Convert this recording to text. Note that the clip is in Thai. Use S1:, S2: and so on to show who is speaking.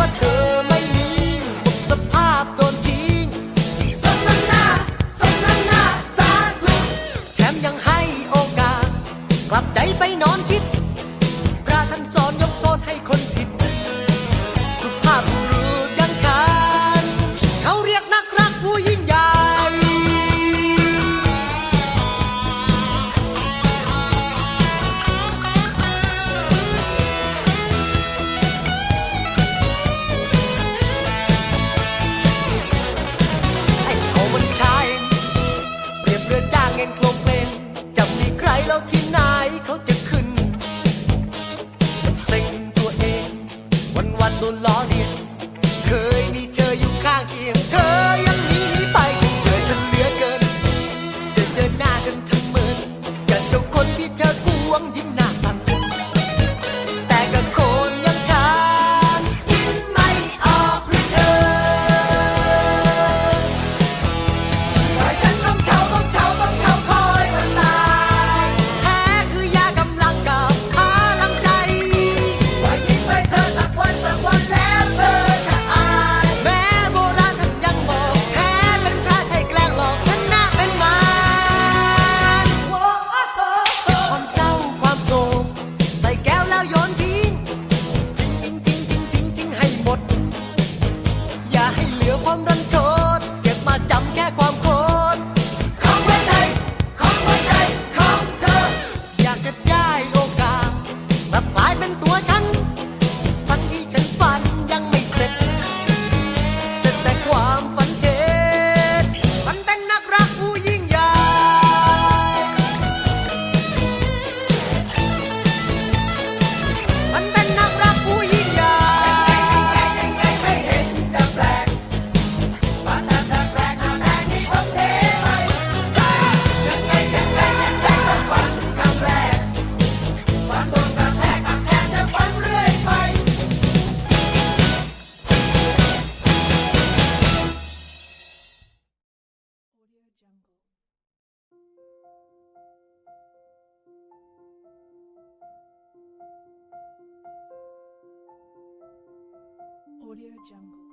S1: ว่าเธอไม่มดสภาพโดนทิ้งสมน้ำหน้าสมน้ำหน้าสาธุแถมยังให้โอกาส กลับใจไปนอน แล้วที่ไหนเขาจะขึ้นเซ็งตัวเอง วันวันโดนล้อเลียน เคยมีเธออยู่ข้างเคียงเธอ I'm done.
S2: Audio Jungle.